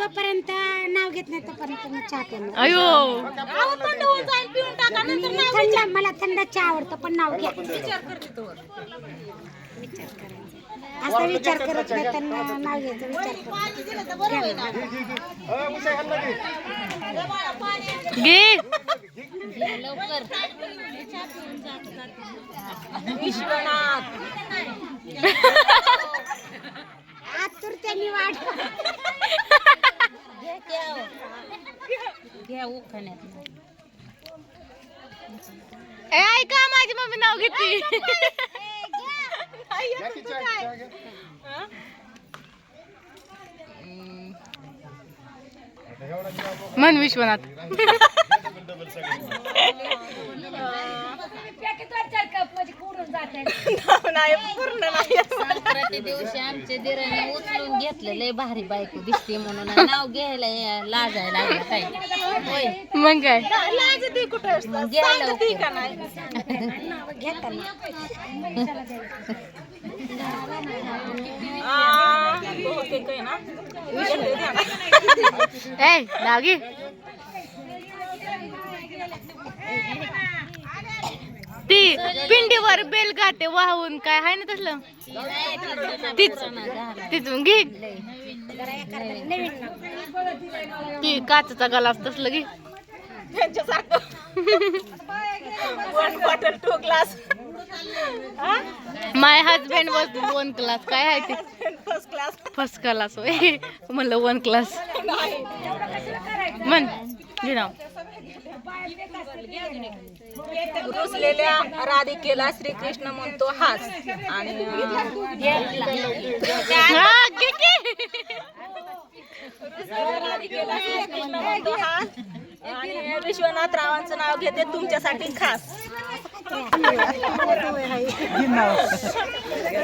जोपर्यंत नाव घेत नाही तोपर्यंत मी चहा पिणार अयो. मी थंड मला थंड चहा आवडतो पण नाव घ्या. विचार करायचा. असा विचार करत नाही तर नाव घ्यायचा विचार करत घे. आतुरतेने ए ऐका माझी मम्मी नाव घेते. मन विश्वनाथ. संक्रांती दिवशी आमच्या दिराने उचलून घेतलं लय भारी बायको दिसते म्हणून. आणि नाव घ्यायला या- लाजायला लागलं काय होय. मग काय? मग घ्यायला ए नाव घे ती पिंडीवर बेल गाते वाहून काय आहे ना तसलं? तीच मग घे. ती काचचा गलास तसलं घे. My husband was one class काय आहे ते? फर्स्ट क्लास होय. म्हणलं वन क्लास म्हण रुसलेल्या राधिकेला श्रीकृष्ण म्हणतो हास. आणि हा. राधिकेला श्रीकृष्ण म्हणतो हास. आणि विश्वनाथ रावांचं नाव घेते तुमच्यासाठी खास.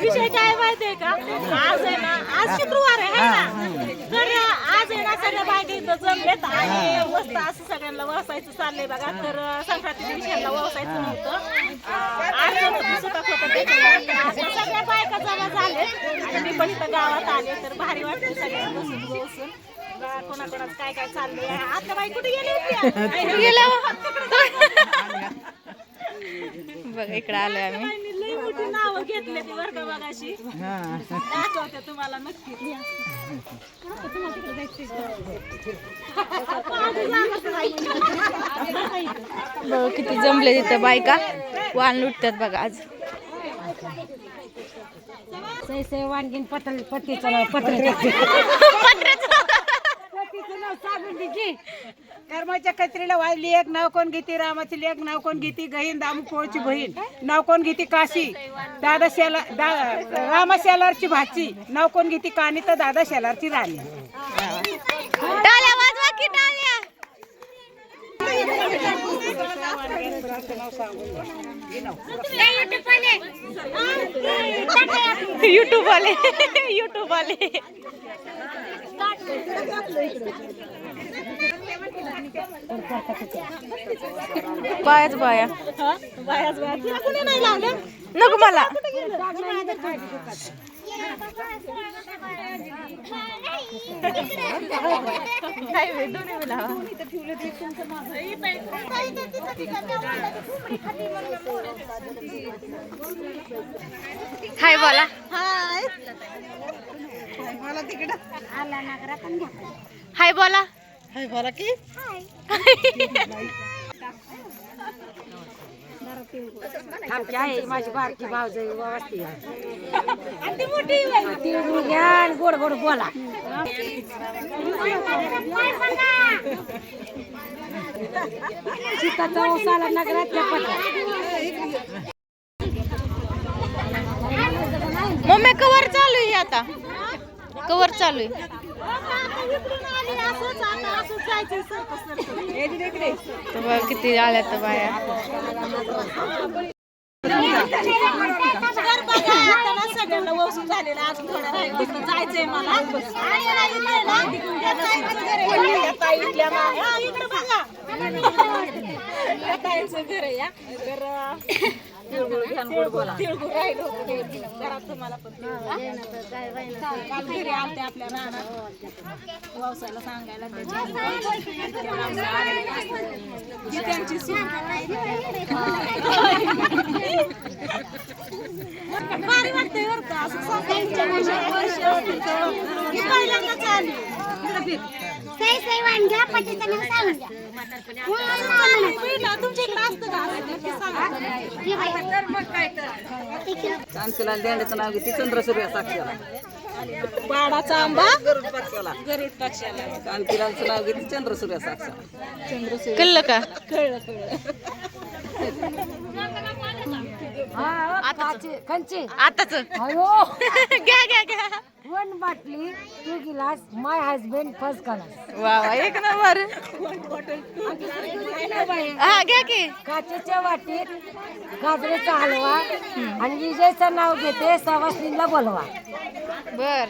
विषय काय माहितीये का? आज आहे ना आज शुक्रवार आहे ना? आज आहे ना सगळ्या बायका इथं जमलेत आणि मस्त असं सगळ्यांना वसायचं चाललंय बघा. तर संक्रांती दिवशी यांना वसायचं नव्हतं. सुखात होतं सगळ्या बायका जमा झालेत आणि मी पण इथं गावात आले तर भारी वाटते सगळ्यांना बसून बसून. कोणाकोणाचं काय काय चाललंय. आता बाई कुठे गेली होती? गेला? बघ इकडे आलोय आम्ही बाईंनी लई मोठी नावं घेतली ती बरं का बघाशी दाखवते तुम्हाला नक्की. बघ किती जमले तिथं बायका. वाण लुटतात बघा आज. वाणगीन पट्टीचं नाव पत्र पतीचं नाव. सांगून दिली कर्माच्या कत्रीला वाजली एक नाव कोण घेते रामाची लेक नाव कोण घेते गहीन दामू पोळची बहीण नाव कोण घेते काशी दादा शेला दा रामा शेलारची भाची नाव कोण घेते कानी तर दादा शेलारची राणी. टाळ्या वाजवा की टाळ्या युट्यूब आले युट्यूब आले बायाच बाया. बायाच बाया तिला कुणी नाही लावलं नको मला. हाय बोला दोन्ही बी लावा. हाय बोला. आला नगरात आणि घ्या हाय बोला. हाय बोला की आमची आहे माझी बारकी घ्या गोड गोड बोला. ओसाला मम्मी कवर चालू आहे आता. कवर चालू आहे. तर किती आल्या तर बाया जायचंय मला घरी या तर तिळगुळ राहिलं घरात तुम्हाला पण काल घरी आलते आपल्या रानात व्यवसायाला सांगायला त्याची भारी वाटतंय बरं का असं सांगायचं वर्ष पहिल्यांदाच आली. सई सई वाण घ्या पतीचं नाव सांगून द्या पहिलं तुमच्या इकडे असतं का असं नक्की सांगा ये बाई. कांतीला देण्याचं नाव घेते चंद्रसूर्य साक्षाला. बाडाचा आंबा? गरुड पक्षाला गरुड पक्षाला कांतीलाचं नाव घेते चंद्रसूर्य साक्षाला. कळलं का? कळलं कळलं. कंचे आताच. अयो. घ्या घ्या घ्या. वन बाटली टू गिलास माय हजबंड फर्स्ट क्लास वा वा एक नंबर. हा घ्या की. काचेच्या वाटीत गाजरेचा हलवा आणि विजयचं नाव घेते सवासनीला बोलवा. बर.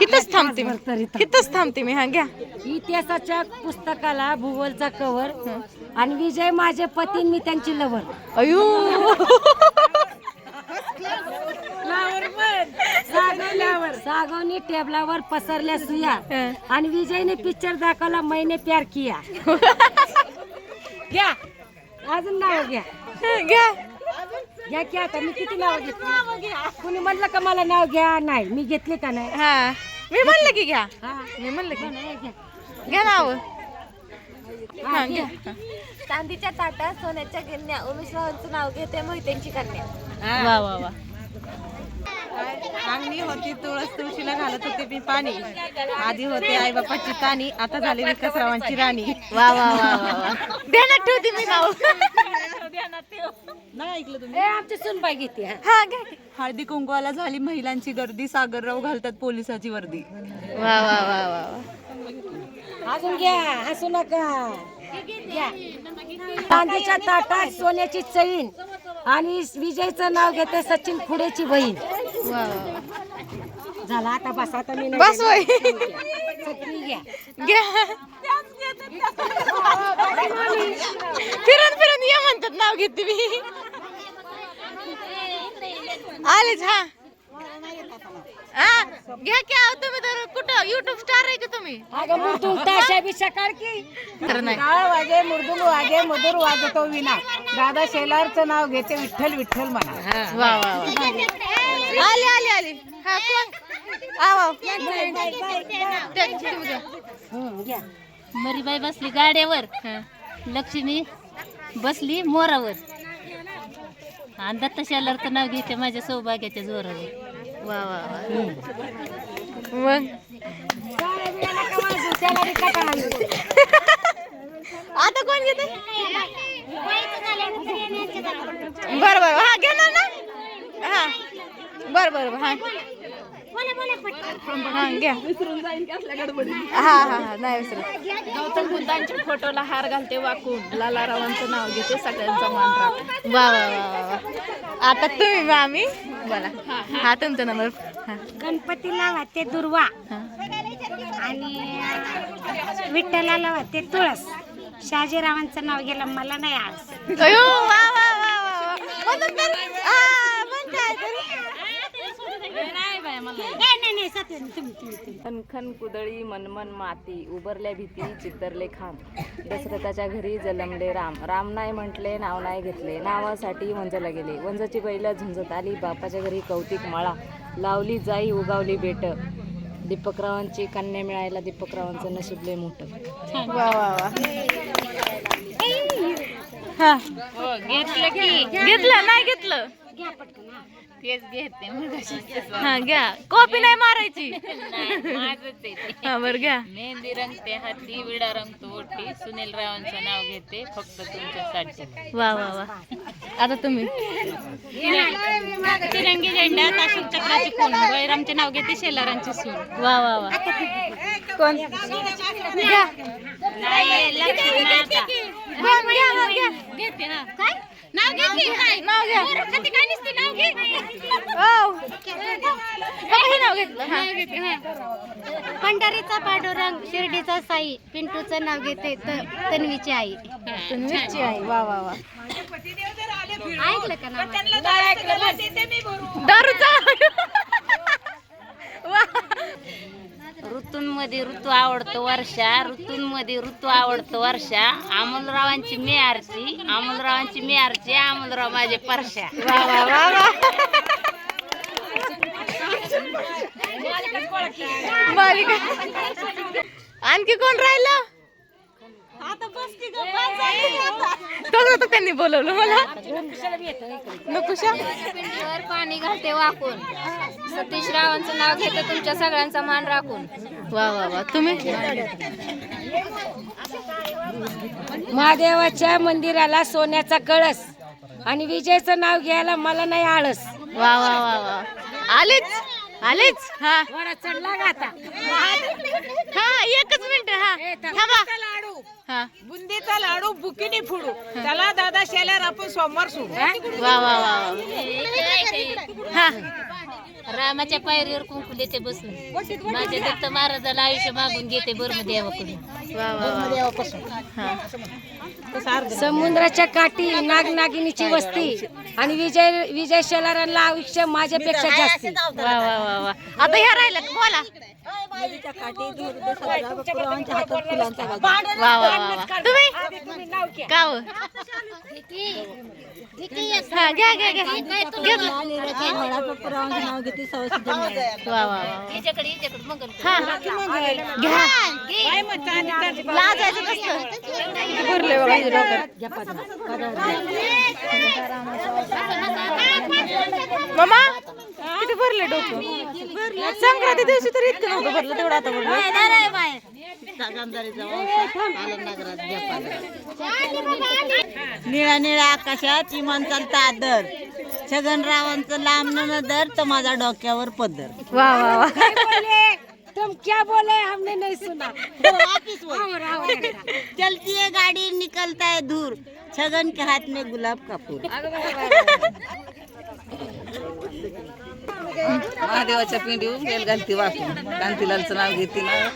हिथच थांबते मी. हिथच थांबते मी. हा घ्या. इतिहासाच्या पुस्तकाला भूगोलचा कवर आणि विजय माझे पती मी त्यांची लवर अयो सागवनी टेबलावर पसरल्या सुया. आणि विजयने पिक्चर दाखवला मैने प्यार किया. घ्या. अजून नाव घ्या. घ्या. घ्या की आता मी किती नाव घेतली? कुणी म्हणलं का मला नाव घ्या? नाही. मी घेतले का नाही? हा. मी म्हणलं की घ्या. हा. मी म्हणलं की नाही, घ्या. घ्या नाव. हा, घ्या. चांदीच्या ताटात सोन्याच्या गिरण्या. उमेशरावांचं नाव घेते मोहित्यांची कन्या. वा वा वा. अंगणी होती तुळस तुळशीला घालत होते मी पाणी. आधी होते आई बापाची ताणी आता झाली विकासरावांची राणी. वा वा वा ध्यानात ठेवते मी नाव नाही ऐकलं तुम्ही? ए, आमची सुनबाई घेते हा. घ्या की. हळदी कुंकवाला झाली महिलांची गर्दी सागरराव घालतात पोलिसाची वर्दी. वा वा वा वा वा. अजून घ्या हसू नका. ताटात सोन्याची चैन आणि विजयचं नाव घेते सचिन खुडेची बहीण. झाला आता बस आता मी बस फिरून फिरून ये म्हणतात नाव घेते मी आलेच हा. हा घ्या की आहो तुम्ही तर. कुठं? युट्यूब स्टार आहे का तुम्ही? अगं मुठून ताशा बिशा काढ की. तर नाही. टाळ वागे मृदुंग वागे मधुर वाजतो विना. दादा शेलारचं नाव घेते विठ्ठल विठ्ठल म्हणा. वा वा वा. आले आले आले. हा कोण घ्या. हं, मरीबाई बसली गाड्यावर. लक्ष्मी बसली मोरावर. आणि दत्त शेलारचं नाव घेते माझ्या सौभाग्याच्या जोरावर. वा वा मग. आता कोण घेते बर बर. हा घेणार ना? हा. बर बर हा. हा घ्या. हा हा हा नाही विसरत. गौतम बुद्धांच्या फोटोला हार घालते वाकून. लालारावांचं नाव घेते सगळ्यांचा मान राखून वा वा वा वा वा. आता तुम्ही मामी बोला. हा तुमचा नंबर हा. गणपतीला वाटते दुर्वा. आणि विठ्ठलाला वाटते तुळस. शहाजीरावांचं नाव गेलं मला नाही आज अयो वा वा वा वा वा. म्हणून तर म्हणताय तर नाही नाही नाही सत्य तुम्ही तुम्ही तुम्ही खनखन कुदळी मनमन माती उबरल्या भीती चित्तरले खांब. दशरथाच्या घरी जलमले राम. राम नाही म्हटले नाव नाही घेतले. नावासाठी वंजला गेले. वंजाची बैल झुंजत आली. बापाच्या घरी कौतिक माळा. लावली जाई उगावली बेट. दीपकरावांची कन्या मिळायला दीपकरावांचं नशीबले मोठं. वा वा वा. हा. घेतलं की. घेतलं नाही घेतलं. तेच घेते हा घ्या. कॉपी नाही मारायची. हा बर घ्या. मेहंदी रंगते हाती विडा रंगतो ओटी. सुनील रावांचं नाव घेते फक्त तुमच्यासाठी. वा वा वा. आता तुम्ही. तिरंगी झेंड्यात अशोक चक्राची कोण बळीरामचे नाव घेते शेलारांची सून वा वा वा. कोण? घ्या. नाही, लक्ष्मी माता. घ्या, घ्या, काय? नाव नाव हे नाव घेतलं हा. पंढरीचा पांडुरंग शिर्डीचा साई पिंटूचं नाव घेते त- तन्वीची आई. तन्वीची आई. वा वा वा. ऐकलं का नाव? दारूचा. वा. ऋतूंमध्ये ऋतू आवडतो वर्षा ऋतूंमध्ये ऋतू आवडतो वर्षा. अमोलरावांची मी आरची अमोलरावांची मी आरची अमोलराव माझे परशा आणखी कोण राहिलं? त्यांनी बोलवलं मला. नकुशा पाणी घालते वाकून. सतीश रावांचं नाव घेते तुमच्या सगळ्यांचा मान राखून. वा वा वा. तुम्ही? महादेवाच्या मंदिराला सोन्याचा कळस आणि विजयचं नाव घ्यायला मला नाही आळस. वा वा वा वा. आलेच? आलेच? हा. चढला का आता? हा एकच मिनिट हा. थांबा. लाडू. हा. बुंदीचा लाडू बुकिनी फोडू. त्याला दादा शेल्यावर आपण सोमवार सोडू. वा वा वा वा. हा. रामाच्या पायरीवर कुंकू देते बसून. माझ्या दत्त महाराजाला आयुष्य मागून घेते बर्म देवाकडून. वा वा वा. समुद्राच्या काठी नागनागिनीची वस्ती आणि विजय विजय शेलारांना आयुष्य माझ्यापेक्षा जास्ती. वा वा वा वा. आता ह्या राहिल्यात बोला. वा वा वा. वा तुम्ही का हो? हा घ्या घ्या घ्या. घेतलं. वा वा वा याच्याकडे याच्याकडे मग हा. घ्या. लाजायचं कसं भरले बघा हिच्या डोक्यात. मामा? किती भरले डोकं? संक्रांती दिवशी तर इतकं नव्हतं भरलं तेवढं आता भरलं. निळ्या निळ्या आकाशात विमान चालतं आदर. छगनरावांचं लांब नदर तर माझ्या डोक्यावर पदर. वा वा वा. तुम क्या बोले हमने नहीं सुना. चलती है गाड़ी निकलता है दूर छगन के हाथ में गुलाब का फूल. महादेवाच्या पिंडीवर बेल घालती वाकून. कांतीलालचं नाव घेते ना.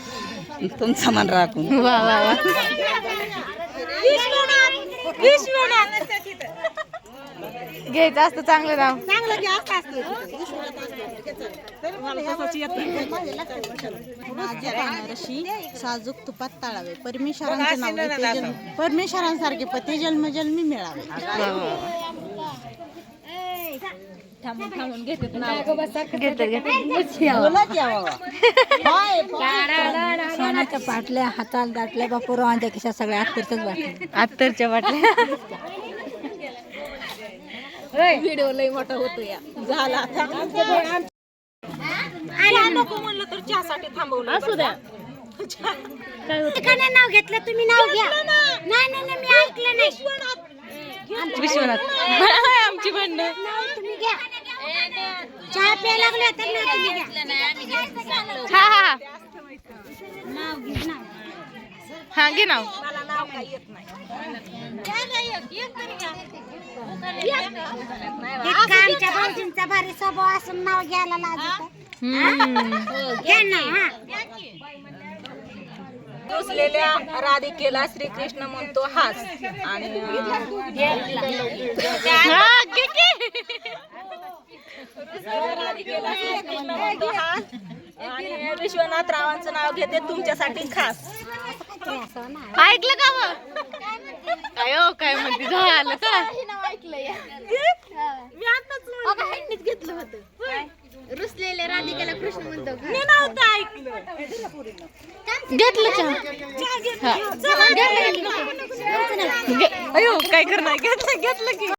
तुमचा मान राखून. वा वा वा. घ्यायचं असतं चांगलं नाव. माझ्या पानारशी साजूक तुपात ताळावे. परमेश्वरांचे नाव परमेश्वरांसारखे पती जन्मजन्मी मिळावे. घेतात घेतात सोन्याच्या पाटल्या हाताला दाटल्या बापूरावांच्या खिशात सगळ्या अत्तरच वाटले अत्तरच्या वाटल्या व्हिडिओ लय मोठा होतो या. झाला आता. चहा नको म्हणलं तर चहासाठी थांबवलं. असू द्या. ठिकाणी नाव घेतलं तुम्ही नाव घ्या. नाही नाही नाही, मी ऐकलं नाही. विश्वनाथ आमची भांडण नाव तुम्ही घ्या चहा प्यायला लागले तर नाव तुम्ही घ्या हा. हा नाव घे नाव. हा घे नाव इतका आमच्या भाऊजींचा भारी स्वभाव असून नाव घ्यायला लाजत घ्या हा. रुसलेल्या राधिकेला श्रीकृष्ण म्हणतो हास. आणि हा घे की. कृष्ण म्हणतो हास आणि विश्वनाथ रावांचं नाव घेते तुमच्यासाठी खास. ऐकलं का मग काय हो काय म्हणते? झालं. का मी आताच घेतलं होतं. रुसलेल्या राधिकेला कृष्ण म्हणतो मी नव्हतं ऐकलं. घेतलं चहा. हा. घे- अयो काय करणार? घेतलं घेतलं की.